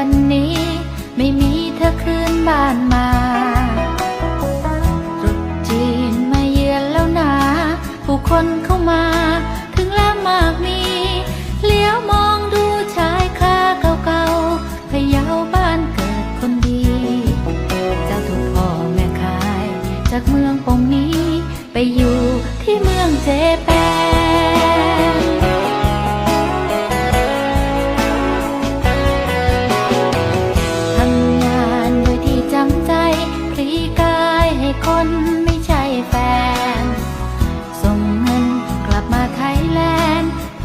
วันนี้ ไม่มีเธอคืนบ้านมาตรุษจีนมาเยือนแล้วนา ผู้คนเข้ามา ถึงแล้วมากมี เลี้ยวมอง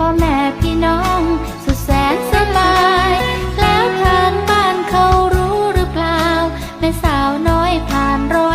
พ่อแม่พี่น้องสุดแสนสบาย แล้วทางบ้านเขารู้หรือเปล่าแม่สาวน้อยผ่านรอ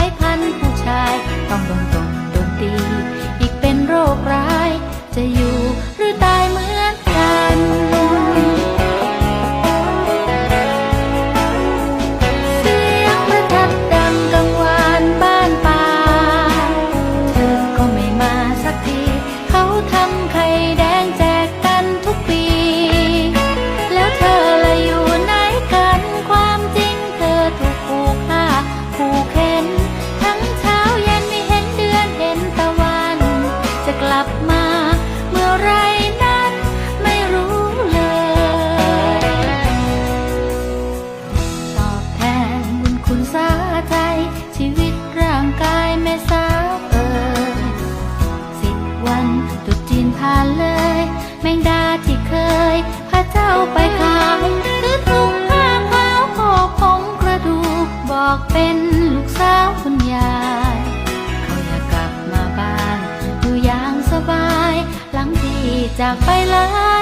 จากไปแล้ว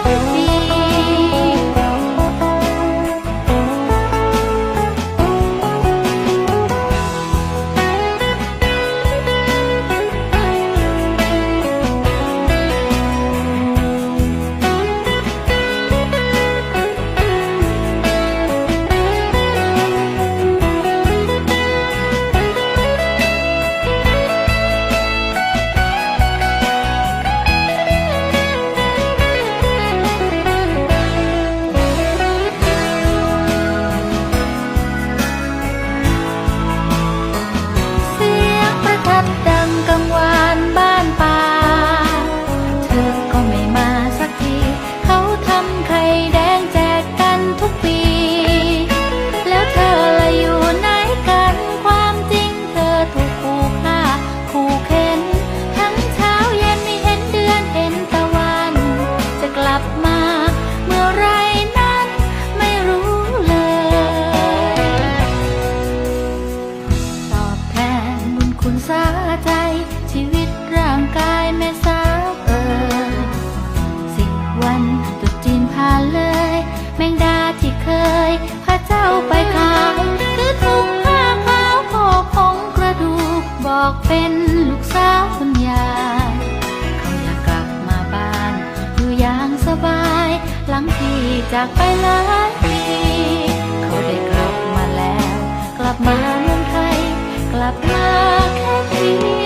เป็นลูกสาวคุณยายเขาอยากกลับมาบ้าน อยู่อย่างสบาย หลังที่จากไปหลายปีเขาได้กลับมาแล้ว กลับมาเมืองไทย กลับมาแค่ที